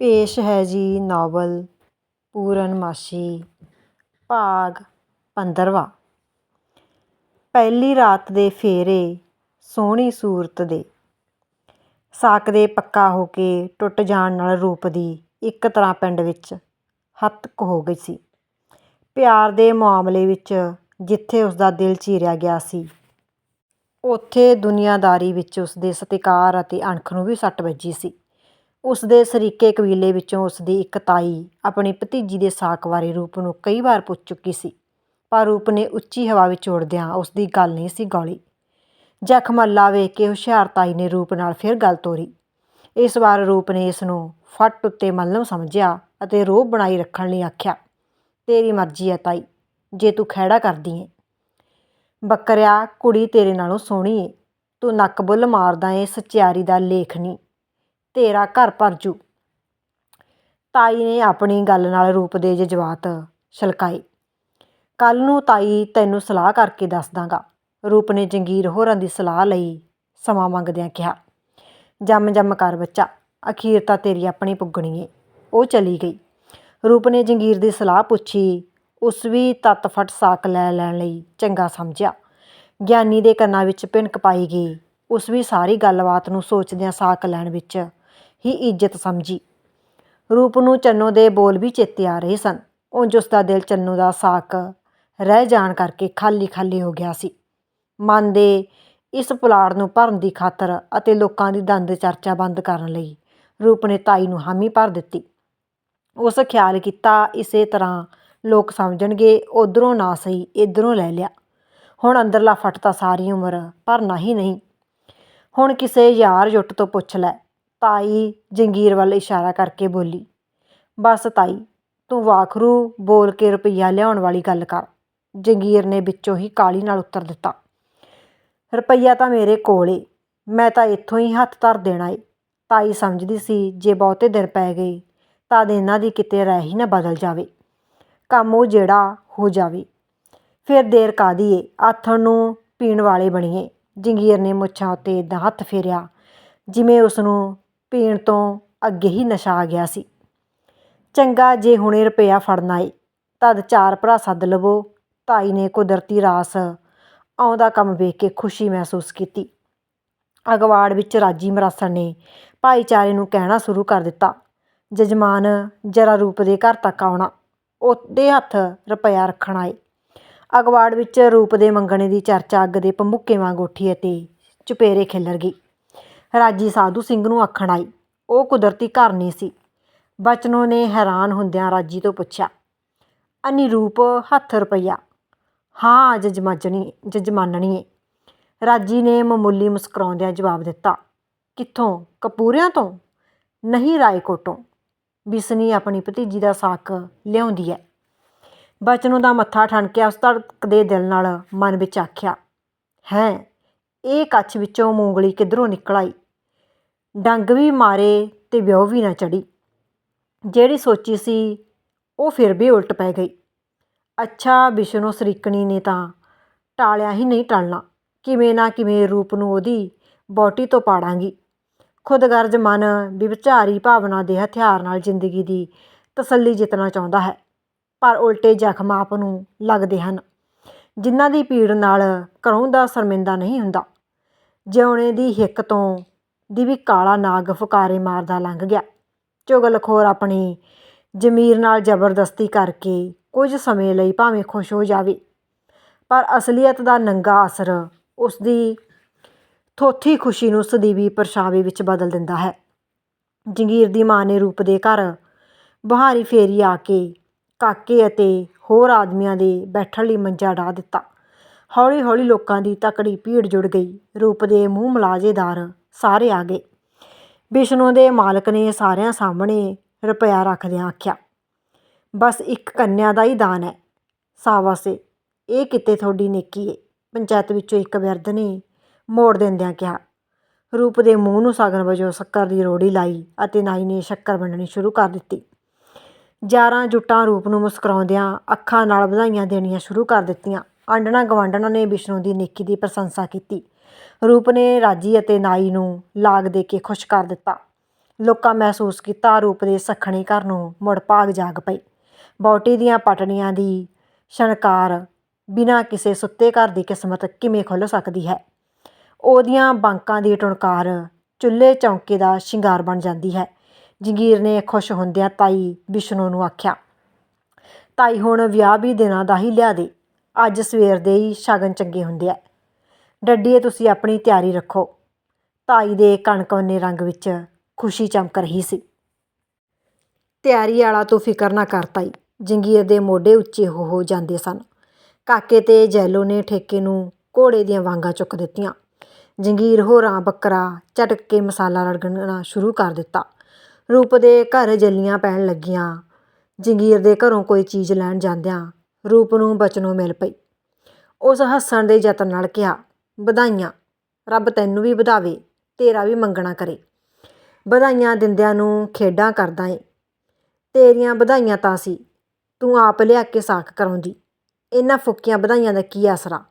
ਪੇਸ਼ ਹੈ ਜੀ ਨਾਵਲ ਪੂਰਨਮਾਸ਼ੀ, ਭਾਗ ਪੰਦਰਵਾਂ। ਪਹਿਲੀ ਰਾਤ ਦੇ ਫੇਰੇ, ਸੋਹਣੀ ਸੂਰਤ ਦੇ। ਸਾਕ ਦੇ ਪੱਕਾ ਹੋ ਕੇ ਟੁੱਟ ਜਾਣ ਨਾਲ ਰੂਪ ਦੀ ਇੱਕ ਤਰ੍ਹਾਂ ਪਿੰਡ ਵਿੱਚ ਹੱਤਕ ਹੋ ਗਈ ਸੀ। ਪਿਆਰ ਦੇ ਮਾਮਲੇ ਵਿੱਚ ਜਿੱਥੇ ਉਸਦਾ ਦਿਲ ਚੀਰਿਆ ਗਿਆ ਸੀ, ਉੱਥੇ ਦੁਨੀਆਦਾਰੀ ਵਿੱਚ ਉਸਦੇ ਸਤਿਕਾਰ ਅਤੇ ਅਣਖ ਨੂੰ ਵੀ ਸੱਟ ਵੱਜੀ ਸੀ। ਉਸ ਦੇ ਸਰੀਕੇ ਕਬੀਲੇ ਵਿੱਚੋਂ ਉਸਦੀ ਇੱਕ ਤਾਈ ਆਪਣੀ ਭਤੀਜੀ ਦੇ ਸਾਕ ਬਾਰੇ ਰੂਪ ਨੂੰ ਕਈ ਵਾਰ ਪੁੱਛ ਚੁੱਕੀ ਸੀ, ਪਰ ਰੂਪ ਨੇ ਉੱਚੀ ਹਵਾ ਵਿੱਚ ਉੜਦਿਆਂ ਉਸ ਦੀ ਗੱਲ ਨਹੀਂ ਸੀ ਗੌਲੀ। ਜ਼ਖਮ ਅੱਲਾ ਵੇਖ ਕੇ ਹੁਸ਼ਿਆਰ ਤਾਈ ਨੇ ਰੂਪ ਨਾਲ ਫਿਰ ਗੱਲ ਤੋਰੀ। ਇਸ ਵਾਰ ਰੂਪ ਨੇ ਇਸ ਨੂੰ ਫੱਟ ਉੱਤੇ ਮੱਲਮ ਸਮਝਿਆ ਅਤੇ ਰੋਹ ਬਣਾਈ ਰੱਖਣ ਲਈ ਆਖਿਆ, ਤੇਰੀ ਮਰਜ਼ੀ ਹੈ ਤਾਈ, ਜੇ ਤੂੰ ਖਹਿੜਾ ਕਰਦੀ ਏ। ਬੱਕਰਿਆ, ਕੁੜੀ ਤੇਰੇ ਨਾਲੋਂ ਸੋਹਣੀ ਏ, ਤੂੰ ਨੱਕ ਬੁੱਲ ਮਾਰਦਾ ਏ, ਸਚਿਆਰੀ ਦਾ ਲੇਖ ਨਹੀਂ ਤੇਰਾ ਘਰ ਭਰ ਜੂ। ਤਾਈ ਨੇ ਆਪਣੀ ਗੱਲ ਨਾਲ ਰੂਪ ਦੇ ਜਜ਼ਬਾਤ ਛਲਕਾਏ। ਕੱਲ ਨੂੰ ਤਾਈ ਤੈਨੂੰ ਸਲਾਹ ਕਰਕੇ ਦੱਸ ਦਾਂਗਾ। ਰੂਪ ਨੇ ਜੰਗੀਰ ਹੋਰਾਂ ਦੀ ਸਲਾਹ ਲਈ ਸਮਾਂ ਮੰਗਦਿਆਂ ਕਿਹਾ, ਜੰਮ ਜੰਮ ਕਰ ਬੱਚਾ, ਅਖੀਰ ਤਾਂ ਤੇਰੀ ਆਪਣੀ ਪੁੱਗਣੀ ਏ। ਉਹ ਚਲੀ ਗਈ। ਰੂਪ ਨੇ ਜੰਗੀਰ ਦੀ ਸਲਾਹ ਪੁੱਛੀ, ਉਸ ਵੀ ਤੱਤ ਫਟ ਸਾਕ ਲੈ ਲੈਣ ਲਈ ਚੰਗਾ ਸਮਝਿਆ। ਗਿਆਨੀ ਦੇ ਕੰਨਾਂ ਵਿੱਚ ਭਿਣਕ ਪਾਈ ਗਈ। ਉਸ ਵੀ ਸਾਰੀ ਗੱਲਬਾਤ ਨੂੰ ਸੋਚਦਿਆਂ ਸਾਕ ਲੈਣ ਵਿੱਚ ਹੀ ਇੱਜ਼ਤ ਸਮਝੀ। ਰੂਪ ਨੂੰ ਚੰਨੋ ਦੇ ਬੋਲ ਵੀ ਚੇਤੇ ਆ ਰਹੇ ਸਨ। ਉਂਝ ਉਸ ਦਾ ਦਿਲ ਚੰਨੋ ਦਾ ਸਾਕ ਰਹਿ ਜਾਣ ਕਰਕੇ ਖਾਲੀ ਖਾਲੀ ਹੋ ਗਿਆ ਸੀ। ਮਨ ਦੇ ਇਸ ਪੁਲਾੜ ਨੂੰ ਭਰਨ ਦੀ ਖਾਤਰ ਅਤੇ ਲੋਕਾਂ ਦੀ ਦੰਦ ਚਰਚਾ ਬੰਦ ਕਰਨ ਲਈ ਰੂਪ ਨੇ ਤਾਈ ਨੂੰ ਹਾਮੀ ਭਰ ਦਿੱਤੀ। ਉਸ ਖਿਆਲ ਕੀਤਾ ਇਸੇ ਤਰ੍ਹਾਂ ਲੋਕ ਸਮਝਣਗੇ, ਉਧਰੋਂ ਨਾ ਸਹੀ, ਇਧਰੋਂ ਲੈ ਲਿਆ। ਹੁਣ ਅੰਦਰਲਾ ਫਟ ਤਾਂ ਸਾਰੀ ਉਮਰ ਭਰਨਾ ਹੀ ਨਹੀਂ। ਹੁਣ ਕਿਸੇ ਯਾਰ ਜੁੱਟ ਤੋਂ ਪੁੱਛ ਲੈ। ਤਾਈ ਜੰਗੀਰ ਵੱਲ ਇਸ਼ਾਰਾ ਕਰਕੇ ਬੋਲੀ, ਬਸ ਤਾਈ, ਤੂੰ ਵਾਖਰੂ, ਬੋਲ ਕੇ ਰੁਪਈਆ ਲਿਆਉਣ ਵਾਲੀ ਗੱਲ ਕਰ। ਜੰਗੀਰ ਨੇ ਵਿੱਚੋਂ ਹੀ ਕਾਲੀ ਨਾਲ ਉੱਤਰ ਦਿੱਤਾ, ਰੁਪਈਆ ਤਾਂ ਮੇਰੇ ਕੋਲ ਏ, ਮੈਂ ਤਾਂ ਇੱਥੋਂ ਹੀ ਹੱਥ ਧਰ ਦੇਣਾ ਏ। ਤਾਈ ਸਮਝਦੀ ਸੀ, ਜੇ ਬਹੁਤੇ ਦਿਨ ਪੈ ਗਏ, ਤਾਂ ਇਹਨਾਂ ਦੀ ਕਿਤੇ ਰਹਿ ਹੀ ਨਾ ਬਦਲ ਜਾਵੇ। ਕੰਮ ਉਹ ਜਿਹੜਾ ਹੋ ਜਾਵੇ। ਫਿਰ ਦੇਰ ਕਾਦੀ ਏ? ਆਥਣ ਨੂੰ ਪੀਣ ਵਾਲੇ ਬਣੀਏ। ਜੰਗੀਰ ਨੇ ਮੁੱਛਾਂ ਉੱਤੇ ਇਦਾਂ ਹੱਥ ਫੇਰਿਆ, ਜਿਵੇਂ ਉਸ ਨੂੰ ਪੀਣ ਤੋਂ ਅੱਗੇ ਹੀ ਨਸ਼ਾ ਆ ਗਿਆ ਸੀ। ਚੰਗਾ ਜੇ ਹੁਣੇ ਰੁਪਇਆ ਫੜਨਾ ਏ ਤਦ ਚਾਰ ਭਰਾ ਸੱਦ ਲਵੋ, ਤਾਈ ਨੇ ਕੁਦਰਤੀ ਰਾਸ ਆਉਂਦਾ ਕੰਮ ਵੇਖ ਕੇ ਖੁਸ਼ੀ ਮਹਿਸੂਸ ਕੀਤੀ। ਅਗਵਾੜ ਵਿੱਚ ਰਾਜੀ ਮਰਾਸਣ ਨੇ ਭਾਈਚਾਰੇ ਨੂੰ ਕਹਿਣਾ ਸ਼ੁਰੂ ਕਰ ਦਿੱਤਾ। ਜਜਮਾਨ ਜਰਾ ਰੂਪ ਦੇ ਘਰ ਤੱਕ ਆਉਣਾ, ਉਹਦੇ ਹੱਥ ਰੁਪਇਆ ਰੱਖਣਾ ਏ ਅਗਵਾੜ ਵਿੱਚ ਰੂਪ ਦੇ ਮੰਗਣੇ ਦੀ ਚਰਚਾ ਅੱਗ ਦੇ ਪੰਮੁੱਕੇ ਵਾਂਗ ਉੱਠੀ ਅਤੇ ਚੁਪੇਰੇ ਖਿਲਰ ਗਈ। ਰਾਜੀ ਸਾਧੂ ਸਿੰਘ ਨੂੰ ਆਖਣ ਆਈ। ਉਹ ਕੁਦਰਤੀ ਘਰ ਨਹੀਂ ਸੀ। ਬਚਨੋ ਨੇ ਹੈਰਾਨ ਹੁੰਦਿਆਂ ਰਾਜੀ ਤੋਂ ਪੁੱਛਿਆ, ਅਨਿਰੂਪ, ਹੱਥ ਰੁਪਈਆ? ਹਾਂ, ਜਜਮਾਜਣੀ ਜਜਮਾਨਣੀਏ ਰਾਜੀ ਨੇ ਮਾਮੂਲੀ ਮੁਸਕਰਾਉਂਦਿਆਂ ਜਵਾਬ ਦਿੱਤਾ, ਕਿੱਥੋਂ? ਕਪੂਰਿਆਂ ਤੋਂ? ਨਹੀਂ, ਰਾਏਕੋਟੋਂ। ਬਿਸਨੀ ਆਪਣੀ ਭਤੀਜੀ ਦਾ ਸਾਕ ਲਿਆਉਂਦੀ ਹੈ ਬਚਨੋਂ ਦਾ ਮੱਥਾ ਠਣਕਿਆ ਉਸ ਧੜਕਦੇ ਦਿਲ ਨਾਲ ਮਨ ਵਿੱਚ ਆਖਿਆ, ਹੈ ਇਹ ਕੱਛ ਵਿੱਚੋਂ ਮੂੰਗਲੀ ਕਿੱਧਰੋਂ ਨਿਕਲ ਆਈ? ਡੰਗ ਵੀ ਮਾਰੇ ਅਤੇ ਵਿਉ ਵੀ ਨਾ ਚੜ੍ਹੀ ਜਿਹੜੀ ਸੋਚੀ ਸੀ, ਉਹ ਫਿਰ ਵੀ ਉਲਟ ਪੈ ਗਈ। ਅੱਛਾ, ਵਿਸ਼ਨੂੰ ਸਰੀਕਣੀ ਨੇ ਤਾਂ ਟਾਲਿਆ ਹੀ ਨਹੀਂ ਟਲਣਾ। ਕਿਵੇਂ ਨਾ ਕਿਵੇਂ ਰੂਪ ਨੂੰ ਉਹਦੀ ਬੋਟੀ ਤੋਂ ਪਾੜਾਂਗੀ। ਖੁਦਗਰਜ ਮਨ ਵਿਵਚਾਰੀ ਭਾਵਨਾ ਦੇ ਹਥਿਆਰ ਨਾਲ ਜ਼ਿੰਦਗੀ ਦੀ ਤਸੱਲੀ ਜਿੱਤਣਾ ਚਾਹੁੰਦਾ ਹੈ। ਪਰ ਉਲਟੇ ਜ਼ਖਮ ਆਪ ਨੂੰ ਲੱਗਦੇ ਹਨ। ਜਿਨ੍ਹਾਂ ਦੀ ਪੀੜ ਨਾਲ ਘਰੋਂ ਦਾ ਸ਼ਰਮਿੰਦਾ ਨਹੀਂ ਹੁੰਦਾ। ਜਿਉਣੇ ਦੀ ਹਿੱਕ ਤੋਂ ਦੀ ਵੀ ਕਾਲਾ ਨਾਗ ਫੁਕਾਰੇ ਮਾਰਦਾ ਲੰਘ ਗਿਆ। ਚੁਗਲਖੋਰ ਆਪਣੀ ਜ਼ਮੀਰ ਨਾਲ ਜ਼ਬਰਦਸਤੀ ਕਰਕੇ ਕੁਝ ਸਮੇਂ ਲਈ ਭਾਵੇਂ ਖੁਸ਼ ਹੋ ਜਾਵੇ। ਪਰ ਅਸਲੀਅਤ ਦਾ ਨੰਗਾ ਅਸਰ ਉਸ ਦੀ ਥੋਥੀ ਖੁਸ਼ੀ ਨੂੰ ਸਦੀਵੀ ਪਰਛਾਵੇ ਵਿੱਚ ਬਦਲ ਦਿੰਦਾ ਹੈ। ਜੰਗੀਰ ਦੀ ਮਾਂ ਨੇ ਰੂਪ ਦੇ ਘਰ ਬਹਾਰੀ ਫੇਰੀ ਆ ਕੇ ਕਾਕੇ ਅਤੇ ਹੋਰ ਆਦਮੀਆਂ ਦੇ ਬੈਠਣ ਲਈ ਮੰਜਾ ਢਾ ਦਿੱਤਾ। ਹੌਲੀ ਹੌਲੀ ਲੋਕਾਂ ਦੀ ਤਕੜੀ ਭੀੜ ਜੁੜ ਗਈ। ਰੂਪ ਦੇ ਮੂੰਹ ਮਲਾਜੇਦਾਰ ਸਾਰੇ ਆ ਗਏ। ਵਿਸ਼ਨੂੰ ਦੇ ਮਾਲਕ ਨੇ ਸਾਰਿਆਂ ਸਾਹਮਣੇ ਰੁਪਇਆ ਰੱਖਦਿਆਂ ਆਖਿਆ, ਬਸ ਇੱਕ ਕੰਨਿਆ ਦਾ ਹੀ ਦਾਨ ਹੈ। ਸਾਵਾਸੇ, ਇਹ ਕਿਤੇ ਤੁਹਾਡੀ ਨੇਕੀ ਏ। ਪੰਚਾਇਤ ਵਿੱਚੋਂ ਇੱਕ ਬਿਰਧ ਨੇ ਮੋੜ ਦਿੰਦਿਆਂ ਕਿਹਾ। ਰੂਪ ਦੇ ਮੂੰਹ ਨੂੰ ਸਗਨ ਵਜੋਂ ਸ਼ੱਕਰ ਦੀ ਰੋੜੀ ਲਾਈ ਅਤੇ ਨਾਈ ਨੇ ਸ਼ੱਕਰ ਵੰਡਣੀ ਸ਼ੁਰੂ ਕਰ ਦਿੱਤੀ। ਜਾਰਾਂ ਜੁੱਟਾਂ ਰੂਪ ਨੂੰ ਮੁਸਕਰਾਉਂਦਿਆਂ ਅੱਖਾਂ ਨਾਲ ਵਧਾਈਆਂ ਦੇਣੀਆਂ ਸ਼ੁਰੂ ਕਰ ਦਿੱਤੀਆਂ। ਆਂਢਣਾ ਗੁਆਂਢਣਾਂ ਨੇ ਵਿਸ਼ਨੂੰ ਦੀ ਨੇਕੀ ਦੀ ਪ੍ਰਸ਼ੰਸਾ ਕੀਤੀ। ਰੂਪ ਨੇ ਰਾਜੀ ਅਤੇ ਨਾਈ ਨੂੰ ਲਾਗ ਦੇ ਕੇ ਖੁਸ਼ ਕਰ ਦਿੱਤਾ। ਲੋਕਾਂ ਮਹਿਸੂਸ ਕੀਤਾ ਰੂਪ ਦੇ ਸੱਖਣੇ ਘਰ ਨੂੰ ਮੁੜ ਭਾਗ ਜਾਗ ਪਈ। ਬੌਟੀ ਦੀਆਂ ਪਟੜੀਆਂ ਦੀ ਛਣਕਾਰ ਬਿਨਾਂ ਕਿਸੇ ਸੁੱਤੇ ਘਰ ਦੀ ਕਿਸਮਤ ਕਿਵੇਂ ਖੁੱਲ੍ਹ ਸਕਦੀ ਹੈ? ਉਹਦੀਆਂ ਬਾਂਕਾਂ ਦੀ ਟੁਣਕਾਰ ਚੁੱਲ੍ਹੇ ਚੌਂਕੇ ਦਾ ਸ਼ਿੰਗਾਰ ਬਣ ਜਾਂਦੀ ਹੈ। ਜੰਗੀਰ ਨੇ ਖੁਸ਼ ਹੁੰਦਿਆਂ ਤਾਈ ਵਿਸ਼ਨੂੰ ਨੂੰ ਆਖਿਆ, ਤਾਈ ਹੁਣ ਵਿਆਹ ਵੀ ਦਿਨਾਂ ਦਾ ਹੀ ਲਿਆ ਦੇ। ਅੱਜ ਸਵੇਰ ਦੇ ਹੀ ਸ਼ਗਨ ਚੰਗੇ ਹੁੰਦੇ ਆ ਡੱਡੀਏ, ਤੁਸੀਂ ਆਪਣੀ ਤਿਆਰੀ ਰੱਖੋ। ਤਾਈ ਦੇ ਕਣਕਵੰਨੇ ਰੰਗ ਵਿੱਚ ਖੁਸ਼ੀ ਚਮਕ ਰਹੀ ਸੀ। ਤਿਆਰੀ ਵਾਲਾ ਤੂੰ ਫਿਕਰ ਨਾ ਕਰ ਤਾਈ, ਜੰਗੀਰ ਦੇ ਮੋਢੇ ਉੱਚੇ ਹੋ ਹੋ ਜਾਂਦੇ ਸਨ। ਕਾਕੇ ਤੇ ਜੈਲੋ ਨੇ ਠੇਕੇ ਨੂੰ ਘੋੜੇ ਦੀਆਂ ਵਾਂਗਾਂ ਚੁੱਕ ਦਿੱਤੀਆਂ। ਜੰਗੀਰ ਹੋਰਾਂ ਬੱਕਰਾ ਝਟਕ ਕੇ ਮਸਾਲਾ ਰਗੜਨਾ ਸ਼ੁਰੂ ਕਰ ਦਿੱਤਾ। ਰੂਪ ਦੇ ਘਰ ਜੱਲੀਆਂ ਪੈਣ ਲੱਗੀਆਂ। ਜੰਗੀਰ ਦੇ ਘਰੋਂ ਕੋਈ ਚੀਜ਼ ਲੈਣ ਜਾਂਦਿਆਂ ਰੂਪ ਨੂੰ ਬਚਨੋਂ ਮਿਲ ਪਈ। ਉਸ ਹੱਸਣ ਦੇ ਯਤਨ ਨਾਲ ਕਿਹਾ, ਵਧਾਈਆਂ, ਰੱਬ ਤੈਨੂੰ ਵੀ ਵਧਾਵੇ, ਤੇਰਾ ਵੀ ਮੰਗਣਾ ਕਰੇ। ਵਧਾਈਆਂ ਦਿੰਦਿਆਂ ਨੂੰ ਖੇਡਾਂ ਕਰਦਾ ਏ। ਤੇਰੀਆਂ ਵਧਾਈਆਂ ਤਾਂ ਸੀ, ਤੂੰ ਆਪ ਲਿਆ ਕੇ ਸਾਖ ਕਰਾਉਂਦੀ। ਇਹਨਾਂ ਫੁੱਕੀਆਂ ਵਧਾਈਆਂ ਦਾ ਕੀ ਆਸਰਾ?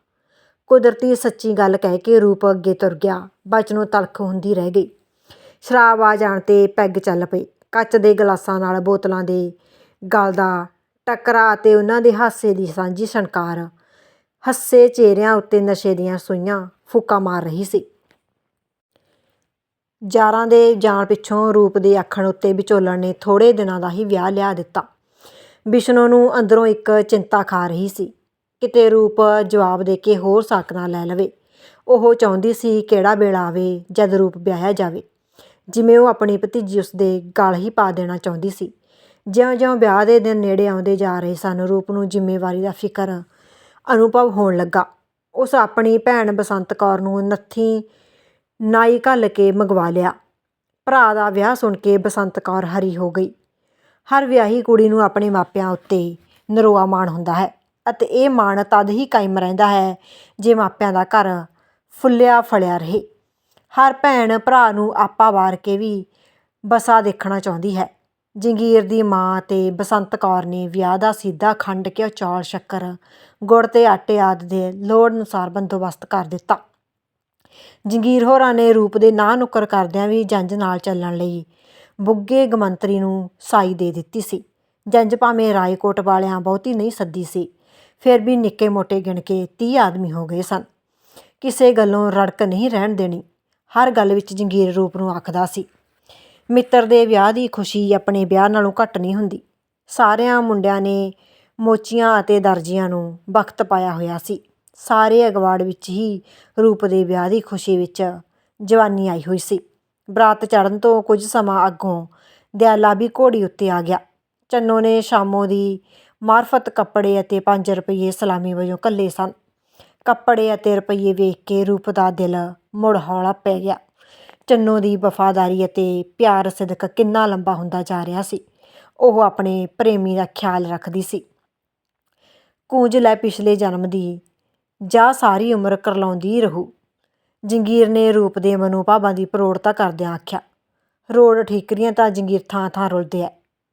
ਕੁਦਰਤੀ ਸੱਚੀ ਗੱਲ ਕਹਿ ਕੇ ਰੂਪ ਅੱਗੇ ਤੁਰ ਗਿਆ। ਬਚਨੋਂ ਤਲਖ ਹੁੰਦੀ ਰਹਿ ਗਈ। ਸ਼ਰਾਬ ਆ ਜਾਣ ਤੇ ਪੈੱਗ ਚੱਲ ਪਈ ਕੱਚ ਦੇ ਗਲਾਸਾਂ ਨਾਲ ਬੋਤਲਾਂ ਦੇ ਗਲ ਦਾ ਟਕਰਾ ਅਤੇ ਉਹਨਾਂ ਦੇ ਹਾਸੇ ਦੀ ਸਾਂਝੀ ਛਣਕਾਰ ਹੱਸੇ ਚਿਹਰਿਆਂ ਉੱਤੇ ਨਸ਼ੇ ਦੀਆਂ ਸੂਈਆਂ ਫੂਕਾ ਮਾਰ ਰਹੀ ਸੀ। ਜਾਰਾਂ ਦੇ ਜਾਣ ਪਿੱਛੋਂ ਰੂਪ ਦੇ ਆਖਣ ਉੱਤੇ ਵਿਚੋਲਣ ਨੇ ਥੋੜੇ ਦਿਨਾਂ ਦਾ ਹੀ ਵਿਆਹ ਲਿਆ ਦਿੱਤਾ। ਵਿਸ਼ਨੂੰ ਨੂੰ ਅੰਦਰੋਂ ਇੱਕ ਚਿੰਤਾ ਖਾ ਰਹੀ ਸੀ। ਕਿਤੇ ਰੂਪ ਜਵਾਬ ਦੇ ਕੇ ਹੋਰ ਸਾਕਨਾ ਲੈ ਲਵੇ। ਉਹ ਚਾਹੁੰਦੀ ਸੀ ਕਿਹੜਾ ਵੇਲਾ ਆਵੇ ਜਦ ਰੂਪ ਵਿਆਹਿਆ ਜਾਵੇ। ਜਿਵੇਂ ਉਹ ਆਪਣੀ ਭਤੀਜੀ ਉਸਦੇ ਗਲ ਹੀ ਪਾ ਦੇਣਾ ਚਾਹੁੰਦੀ ਸੀ। ਜਿਉਂ-ਜਿਉਂ ਵਿਆਹ ਦੇ ਦਿਨ ਨੇੜੇ ਆਉਂਦੇ ਜਾ ਰਹੇ ਸਨ, ਰੂਪ ਨੂੰ ਜ਼ਿੰਮੇਵਾਰੀ ਦਾ ਫਿਕਰ ਅਨੁਭਵ ਹੋਣ ਲੱਗਾ। ਉਸ ਆਪਣੀ ਭੈਣ ਬਸੰਤ ਕੌਰ ਨੂੰ ਨੱਥੀ ਨਾਈ ਘੱਲ ਕੇ ਮੰਗਵਾ ਲਿਆ। ਭਰਾ ਦਾ ਵਿਆਹ ਸੁਣ ਕੇ ਬਸੰਤ ਕੌਰ ਹਰੀ ਹੋ ਗਈ। ਹਰ ਵਿਆਹੀ ਕੁੜੀ ਨੂੰ ਆਪਣੇ ਮਾਪਿਆਂ ਉੱਤੇ ਨਰੋਆ ਮਾਣ ਹੁੰਦਾ ਹੈ ਅਤੇ ਇਹ ਮਾਣ ਤਦ ਹੀ ਕਾਇਮ ਰਹਿੰਦਾ ਹੈ ਜੇ ਮਾਪਿਆਂ ਦਾ ਘਰ ਫੁੱਲਿਆ ਫਲਿਆ ਰਹੇ। ਹਰ ਭੈਣ ਭਰਾ ਨੂੰ ਆਪਾ ਵਾਰ ਕੇ ਵੀ ਬਸਾ ਦੇਖਣਾ ਚਾਹੁੰਦੀ ਹੈ। ਜੰਗੀਰ ਦੀ ਮਾਂ ਅਤੇ ਬਸੰਤ ਕੌਰ ਨੇ ਵਿਆਹ ਦਾ ਸਿੱਧਾ ਖੰਡ ਕੇ ਚੌਲ ਸ਼ੱਕਰ, ਗੁੜ ਅਤੇ ਆਟੇ ਆਦਿ ਦੇ ਲੋੜ ਅਨੁਸਾਰ ਬੰਦੋਬਸਤ ਕਰ ਦਿੱਤਾ। ਜੰਗੀਰ ਹੋਰਾਂ ਨੇ ਰੂਪ ਦੇ ਨਾਂ ਨੁੱਕਰ ਕਰਦਿਆਂ ਵੀ ਜੰਜ ਨਾਲ ਚੱਲਣ ਲਈ ਬੁੱਗੇ ਗਮੰਤਰੀ ਨੂੰ ਸਾਈ ਦੇ ਦਿੱਤੀ ਸੀ। ਜੰਜ ਭਾਵੇਂ ਰਾਏਕੋਟ ਵਾਲਿਆਂ ਬਹੁਤੀ ਨਹੀਂ ਸੱਦੀ ਸੀ, ਫਿਰ ਵੀ ਨਿੱਕੇ ਮੋਟੇ ਗਿਣ ਕੇ 30 ਆਦਮੀ ਹੋ ਗਏ ਸਨ। ਕਿਸੇ ਗੱਲੋਂ ਰੜਕ ਨਹੀਂ ਰਹਿਣ ਦੇਣੀ। ਹਰ ਗੱਲ ਵਿੱਚ ਜੰਗੀਰ ਰੂਪ ਨੂੰ ਆਖਦਾ ਸੀ। ਮਿੱਤਰ ਦੇ ਵਿਆਹ ਦੀ ਖੁਸ਼ੀ ਆਪਣੇ ਵਿਆਹ ਨਾਲੋਂ ਘੱਟ ਨਹੀਂ ਹੁੰਦੀ। ਸਾਰਿਆਂ ਮੁੰਡਿਆਂ ਨੇ ਮੋਚੀਆਂ ਅਤੇ ਦਰਜੀਆਂ ਨੂੰ ਵਕਤ ਪਾਇਆ ਹੋਇਆ ਸੀ। ਸਾਰੇ ਅਗਵਾੜ ਵਿੱਚ ਹੀ ਰੂਪ ਦੇ ਵਿਆਹ ਦੀ ਖੁਸ਼ੀ ਵਿੱਚ ਜਵਾਨੀ ਆਈ ਹੋਈ ਸੀ। ਬਰਾਤ ਚੜਨ ਤੋਂ ਕੁਝ ਸਮਾਂ ਅੱਗੋਂ ਦਿਆਲਾ ਵੀ ਘੋੜੀ ਉੱਤੇ ਆ ਗਿਆ। ਚੰਨੋ ਨੇ ਸ਼ਾਮੋ ਦੀ ਮਾਰਫਤ ਕੱਪੜੇ ਅਤੇ 5 ਰੁਪਏ ਸਲਾਮੀ ਵਜੋਂ ਕੱਲੇ ਸਨ। ਕੱਪੜੇ ਅਤੇ ਰੁਪਈਏ ਵੇਖ ਕੇ ਰੂਪ ਦਾ ਦਿਲ ਮੁੜ ਹੌਲਾ ਪੈ ਗਿਆ। ਚੰਨੋ ਦੀ ਵਫਾਦਾਰੀ ਅਤੇ ਪਿਆਰ ਸਿਦਕ ਕਿੰਨਾ ਲੰਬਾ ਹੁੰਦਾ ਜਾ ਰਿਹਾ ਸੀ। ਉਹ ਆਪਣੇ ਪ੍ਰੇਮੀ ਦਾ ਖਿਆਲ ਰੱਖਦੀ ਸੀ। ਕੂੰਜ ਲੈ ਪਿਛਲੇ ਜਨਮ ਦੀ, ਜਾਂ ਸਾਰੀ ਉਮਰ ਕਰਲਾਉਂਦੀ ਰਹੂ। ਜੰਗੀਰ ਨੇ ਰੂਪ ਦੇ ਮਨੋਭਾਵਾਂ ਦੀ ਪ੍ਰੋੜਤਾ ਕਰਦਿਆਂ ਆਖਿਆ ਰੋਡ ਠੀਕਰੀਆਂ ਤਾਂ ਜੰਗੀਰ ਥਾਂ ਥਾਂ ਰੁਲਦੇ ਐ,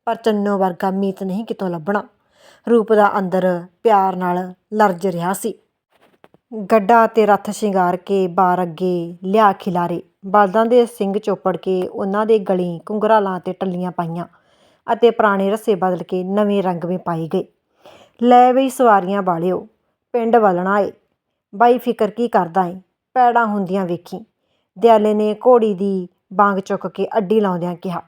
ਪਰ ਚੰਨੋ ਵਰਗਾ ਮੀਤ ਨਹੀਂ ਕਿਤੋਂ ਲੱਭਣਾ। ਰੂਪ ਦਾ ਅੰਦਰ ਪਿਆਰ ਨਾਲ ਲਰਜ ਰਿਹਾ ਸੀ। ਗੱਡਾ ਤੇ ਰੱਥ ਸ਼ਿੰਗਾਰ ਕੇ ਬਾਰ ਅੱਗੇ ਲਿਆ ਖਿਲਾਰੇ। ਬਲਦਾਂ ਦੇ ਸਿੰਘ ਚੋਪੜ ਕੇ ਉਹਨਾਂ ਦੇ ਗਲੀ ਕੁੰਗਰਾਲਾਂ ਤੇ ਟੱਲੀਆਂ ਪਾਈਆਂ ਅਤੇ ਪੁਰਾਣੇ ਰੱਸੇ ਬਦਲ ਕੇ ਨਵੇਂ ਰੰਗ ਰੰਗਵੇਂ ਪਾਈ ਗਏ ਲੈ ਬਈ ਸਵਾਰੀਆਂ ਵਾਲਿਓ, ਪਿੰਡ ਵਲਣਾ ਏ। ਬਾਈ ਫਿਕਰ ਕੀ ਕਰਦਾ ਏ? ਪੈੜਾਂ ਹੁੰਦੀਆਂ ਵੇਖੀ। ਦਿਆਲੇ ਨੇ ਘੋੜੀ ਦੀ ਬਾਂਗ ਚੁੱਕ ਕੇ ਅੱਡੀ ਲਾਉਂਦਿਆਂ ਕਿਹਾ,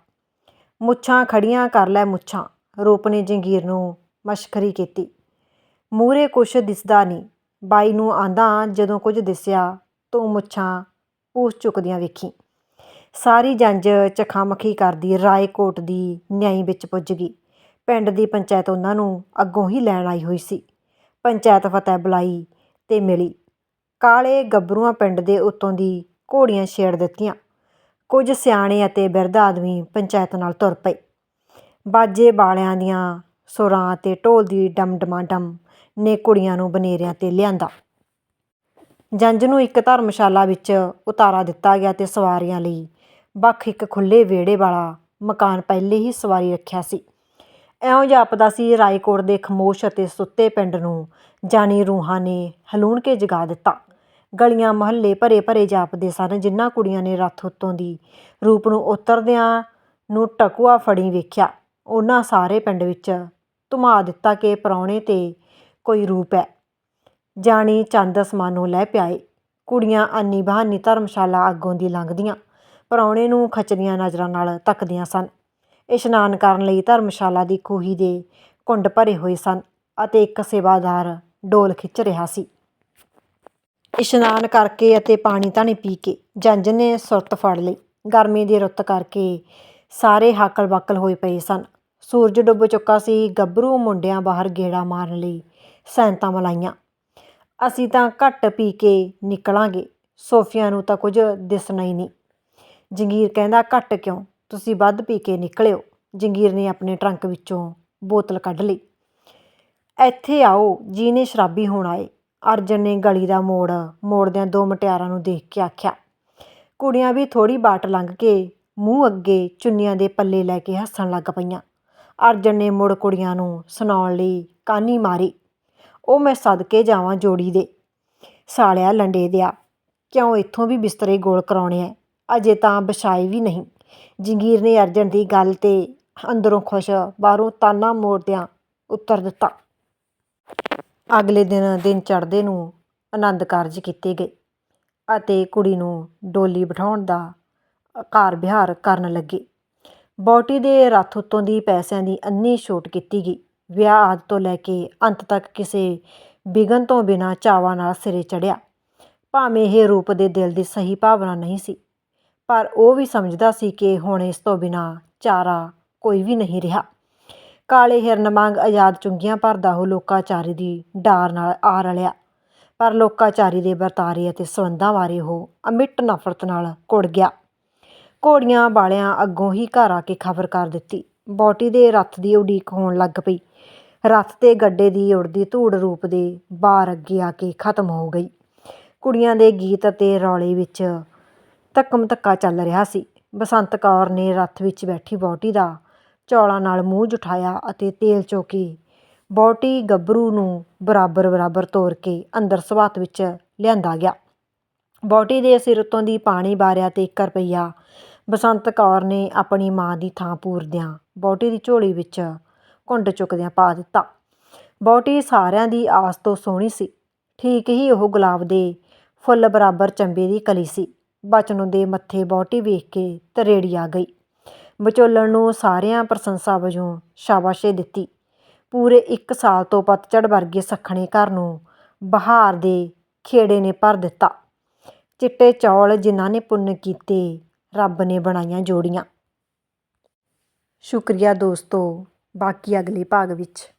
ਮੁੱਛਾਂ ਖੜੀਆਂ ਕਰ ਲੈ ਮੁੱਛਾਂ। ਰੂਪ ਨੇ ਜੰਗੀਰ ਨੂੰ ਮਸ਼ਕਰੀ ਕੀਤੀ। ਮੂਰੇ ਕੁਛ ਦਿਸਦਾ ਨਹੀਂ। ਬਾਈ ਨੂੰ ਆਂਦਾ, ਜਦੋਂ ਕੁਝ ਦਿਸਿਆ, ਤੂੰ ਮੁੱਛਾਂ ਪੂਛ ਚੁੱਕਦੀਆਂ ਵੇਖੀ। ਸਾਰੀ ਜੰਜ ਚਖਾਮਖੀ ਕਰਦੀ, ਰਾਏਕੋਟ ਦੀ ਨਿਆਈ ਵਿੱਚ ਪੁੱਜ ਗਈ। ਪਿੰਡ ਦੀ ਪੰਚਾਇਤ ਉਹਨਾਂ ਨੂੰ ਅੱਗੋਂ ਹੀ ਲੈਣ ਆਈ ਹੋਈ ਸੀ। ਪੰਚਾਇਤ ਫਤਿਹ ਬੁਲਾਈ ਤੇ ਮਿਲੀ। ਕਾਲੇ ਗੱਭਰੂਆਂ ਪਿੰਡ ਦੇ ਉੱਤੋਂ ਦੀ ਘੋੜੀਆਂ ਛੇੜ ਦਿੱਤੀਆਂ। ਕੁਝ ਸਿਆਣੇ ਅਤੇ ਬਿਰਧ ਆਦਮੀ ਪੰਚਾਇਤ ਨਾਲ ਤੁਰ ਪਏ। ਬਾਜੇ ਵਾਲਿਆਂ ਦੀਆਂ ਸੁਰਾਂ ਤੇ ਢੋਲ ਦੀ ਡਮਡਮਾ ਡਮ ਨੇ ਕੁੜੀਆਂ ਨੂੰ ਬਨੇਰਿਆਂ ਤੇ ਲਿਆਂਦਾ। ਜੰਜ ਨੂੰ ਇੱਕ ਧਰਮਸ਼ਾਲਾ ਵਿੱਚ ਉਤਾਰਾ ਦਿੱਤਾ ਗਿਆ ਤੇ ਸਵਾਰੀਆਂ ਲਈ ਵੱਖ ਇੱਕ ਖੁੱਲੇ ਵਿਹੜੇ ਵਾਲਾ ਮਕਾਨ ਪਹਿਲੇ ਹੀ ਸਵਾਰੀ ਰੱਖਿਆ ਸੀ। ਐਉਂ ਜਾਪਦਾ ਸੀ ਰਾਏਕੋਟ ਦੇ ਖਮੋਸ਼ ਅਤੇ ਸੁੱਤੇ ਪਿੰਡ ਨੂੰ ਜਾਨੀ ਰੂਹਾਂ ਨੇ ਹਲੂਣ ਕੇ ਜਗਾ ਦਿੱਤਾ। ਗਲੀਆਂ ਮੁਹੱਲੇ ਭਰੇ ਭਰੇ ਜਾਪਦੇ ਸਨ, ਜਿਨ੍ਹਾਂ ਕੁੜੀਆਂ ਨੇ ਰੱਥ ਉੱਤੋਂ ਦੀ ਰੂਪ ਨੂੰ ਉਤਰਦਿਆਂ ਨੂੰ ਟਕੂਆ ਫੜੀ ਵੇਖਿਆ। ਉਹਨਾਂ ਸਾਰੇ ਪਿੰਡ ਵਿੱਚ ਧੁਮਾ ਦਿੱਤਾ ਕਿ ਪ੍ਰਾਹੁਣੇ 'ਤੇ ਕੋਈ ਰੂਪ ਹੈ। ਜਾਣੀ ਚੰਦ ਅਸਮਾਨੋਂ ਲੈ ਪਿਆਏ। ਕੁੜੀਆਂ ਆਨੀ ਬਹਾਨੀ ਧਰਮਸ਼ਾਲਾ ਅੱਗੋਂ ਦੀ ਲੰਘਦੀਆਂ। ਪ੍ਰਾਹੁਣੇ ਨੂੰ ਖਚਰੀਆਂ ਨਜ਼ਰਾਂ ਨਾਲ ਤੱਕਦੀਆਂ ਸਨ। ਇਸ਼ਨਾਨ ਕਰਨ ਲਈ ਧਰਮਸ਼ਾਲਾ ਦੀ ਖੂਹੀ ਦੇ ਕੁੰਡ ਭਰੇ ਹੋਏ ਸਨ ਅਤੇ ਇੱਕ ਸੇਵਾਦਾਰ ਡੋਲ ਖਿੱਚ ਰਿਹਾ ਸੀ। ਇਸ਼ਨਾਨ ਕਰਕੇ ਅਤੇ ਪਾਣੀ ਧਾਣੀ ਪੀ ਕੇ ਜੰਝ ਨੇ ਸੁਰਤ ਫੜ ਲਈ। ਗਰਮੀ ਦੀ ਰੁੱਤ ਕਰਕੇ ਸਾਰੇ ਹਾਕਲ ਬਾਕਲ ਹੋਏ ਪਏ ਸਨ। ਸੂਰਜ ਡੁੱਬ ਚੁੱਕਾ ਸੀ। ਗੱਭਰੂ ਮੁੰਡਿਆਂ ਬਾਹਰ ਗੇੜਾ ਮਾਰਨ ਲਈ ਸੈਂਤਾਂ ਮਲਾਈਆਂ। ਅਸੀਂ ਤਾਂ ਘੱਟ ਪੀ ਕੇ ਨਿਕਲਾਂਗੇ, ਸੋਫੀਆਂ ਨੂੰ ਤਾਂ ਕੁਝ ਦਿਸਣਾ ਹੀ ਨਹੀਂ। ਜੰਗੀਰ ਕਹਿੰਦਾ, ਘੱਟ ਕਿਉਂ? ਤੁਸੀਂ ਵੱਧ ਪੀ ਕੇ ਨਿਕਲਿਓ। ਜੰਗੀਰ ਨੇ ਆਪਣੇ ਟਰੰਕ ਵਿੱਚੋਂ ਬੋਤਲ ਕੱਢ ਲਈ। ਇੱਥੇ ਆਓ ਜੀ ਨੇ ਸ਼ਰਾਬੀ ਹੋਣ ਆਏ। ਅਰਜਨ ਨੇ ਗਲੀ ਦਾ ਮੋੜ ਮੋੜਦਿਆਂ ਦੋ ਮਟਿਆਰਾਂ ਨੂੰ ਦੇਖ ਕੇ ਆਖਿਆ। ਕੁੜੀਆਂ ਵੀ ਥੋੜੀ ਬਾਟ ਲੰਘ ਕੇ ਮੂੰਹ ਅੱਗੇ ਚੁੰਨੀਆਂ ਦੇ ਪੱਲੇ ਲੈ ਕੇ ਹੱਸਣ ਲੱਗ ਪਈਆਂ। ਅਰਜਨ ਨੇ ਮੁੜ ਕੁੜੀਆਂ ਨੂੰ ਸੁਣਾਉਣ ਲਈ ਕਾਨੀ ਮਾਰੀ। ਉਹ ਮੈਂ ਸਦਕੇ ਜਾਵਾਂ ਜੋੜੀ ਦੇ। ਸਾਲਿਆ ਲੰਡੇ ਦਿਆ, ਕਿਉਂ ਇੱਥੋਂ ਵੀ ਬਿਸਤਰੇ ਗੋਲ ਕਰਾਉਣੇ ਐ? ਅਜੇ ਤਾਂ ਵਿਛਾਏ ਵੀ ਨਹੀਂ। ਜੰਗੀਰ ਨੇ ਅਰਜਨ ਦੀ ਗੱਲ ਤੇ ਅੰਦਰੋਂ ਖੁਸ਼, ਬਾਹਰੋਂ ਤਾਨਾ ਮੋੜਦਿਆਂ ਉੱਤਰ ਦਿੱਤਾ। ਅਗਲੇ ਦਿਨ ਦਿਨ ਚੜ੍ਹਦੇ ਨੂੰ ਆਨੰਦ ਕਾਰਜ ਕੀਤੇ ਗਏ ਅਤੇ ਕੁੜੀ ਨੂੰ ਡੋਲੀ ਬਿਠਾਉਣ ਦਾ ਕਾਰ ਵਿਹਾਰ ਕਰਨ ਲੱਗੇ। ਬੋਟੀ ਦੇ ਰੱਥ ਉੱਤੋਂ ਦੀ ਪੈਸਿਆਂ ਦੀ ਅੰਨੀ ਛੋਟ ਕੀਤੀ ਗਈ। ਵਿਆਹ ਆਦਿ ਤੋਂ ਲੈ ਕੇ ਅੰਤ ਤੱਕ ਕਿਸੇ ਵਿਘਨ ਤੋਂ ਬਿਨਾਂ ਚਾਵਾਂ ਨਾਲ ਸਿਰੇ ਚੜ੍ਹਿਆ। ਭਾਵੇਂ ਇਹ ਰੂਪ ਦੇ ਦਿਲ ਦੀ ਸਹੀ ਭਾਵਨਾ ਨਹੀਂ ਸੀ, ਪਰ ਉਹ ਵੀ ਸਮਝਦਾ ਸੀ ਕਿ ਹੁਣ ਇਸ ਤੋਂ ਬਿਨਾਂ ਚਾਰਾ ਕੋਈ ਵੀ ਨਹੀਂ ਰਿਹਾ। ਕਾਲੇ ਹਿਰਨ ਵਾਂਗ ਆਜ਼ਾਦ ਚੁੰਗੀਆਂ ਭਰਦਾ ਉਹ ਲੋਕਾਚਾਰੀ ਦੀ ਡਾਰ ਨਾਲ ਆ ਰਲਿਆ। ਪਰ ਲੋਕਾਚਾਰੀ ਦੇ ਵਰਤਾਰੇ ਅਤੇ ਸੰਬੰਧਾਂ ਬਾਰੇ ਉਹ ਅਮਿੱਟ ਨਫ਼ਰਤ ਨਾਲ ਕੁੜ ਗਿਆ। ਘੋੜੀਆਂ ਵਾਲਿਆਂ ਅੱਗੋਂ ਹੀ ਘਰ ਆ ਕੇ ਖਬਰ ਕਰ ਦਿੱਤੀ। ਬੋਟੀ ਦੇ ਰੱਥ ਦੀ ਉਡੀਕ ਹੋਣ ਲੱਗ ਪਈ। ਰੱਥ ਤੇ ਗੱਡੇ ਦੀ ਉੜਦੀ ਧੂੜ ਰੂਪ ਦੇ ਬਾਹਰ ਅੱਗੇ ਆ ਕੇ ਖਤਮ ਹੋ ਗਈ। ਕੁੜੀਆਂ ਦੇ ਗੀਤ ਅਤੇ ਰੌਲੇ ਵਿੱਚ ਧੱਕਮ ਧੱਕਾ ਚੱਲ ਰਿਹਾ ਸੀ। ਬਸੰਤ ਕੌਰ ਨੇ ਰੱਥ ਵਿੱਚ ਬੈਠੀ ਬੋਟੀ ਦਾ ਚੌਲਾਂ ਨਾਲ ਮੂੰਹ ਜੁਠਾਇਆ ਅਤੇ ਤੇਲ ਚੋਕੀ ਬੋਟੀ ਗੱਭਰੂ ਨੂੰ ਬਰਾਬਰ ਬਰਾਬਰ ਤੋਰ ਕੇ ਅੰਦਰ ਸਵਾਤ ਵਿੱਚ ਲਿਆਂਦਾ ਗਿਆ। ਬੋਟੀ ਦੇ ਸਿਰ ਉੱਤੋਂ ਦੀ ਪਾਣੀ ਬਾਰਿਆ ਤੇ 1 ਰੁਪਈਆ ਬਸੰਤ ਕੌਰ ਨੇ ਆਪਣੀ ਮਾਂ ਦੀ ਥਾਂ ਪੂਰਦਿਆਂ ਬੋਟੀ ਦੀ ਝੋਲੀ ਵਿੱਚ ਘੁੰਡ ਚੁੱਕਦਿਆਂ ਪਾ ਦਿੱਤਾ। ਬੋਟੀ ਸਾਰਿਆਂ ਦੀ ਆਸ ਤੋਂ ਸੋਹਣੀ ਸੀ। ਠੀਕ ਹੀ ਉਹ ਗੁਲਾਬ ਦੇ ਫੁੱਲ ਬਰਾਬਰ ਚੰਬੇ ਦੀ ਕਲੀ ਸੀ। ਬਚਨੋਂ ਦੇ ਮੱਥੇ ਬੋਟੀ ਵੇਖ ਕੇ ਤਰੇੜੀ ਆ ਗਈ। ਵਿਚੋਲਣ ਨੂੰ ਸਾਰਿਆਂ ਪ੍ਰਸ਼ੰਸਾ ਵਜੋਂ ਸ਼ਾਬਾਸ਼ੇ ਦਿੱਤੀ। ਪੂਰੇ 1 ਸਾਲ ਤੋਂ ਪਤਝੜ ਵਰਗੇ ਸਖਣੇ ਘਰ ਨੂੰ ਬਹਾਰ ਦੇ ਖੇੜੇ ਨੇ ਭਰ ਦਿੱਤਾ। ਚਿੱਟੇ ਚੌਲ ਜਿਨ੍ਹਾਂ ਨੇ ਪੁੰਨ ਕੀਤੇ, ਰੱਬ ਨੇ ਬਣਾਈਆਂ ਜੋੜੀਆਂ। ਸ਼ੁਕਰੀਆ ਦੋਸਤੋ। ਬਾਕੀ ਅਗਲੇ ਭਾਗ ਵਿੱਚ।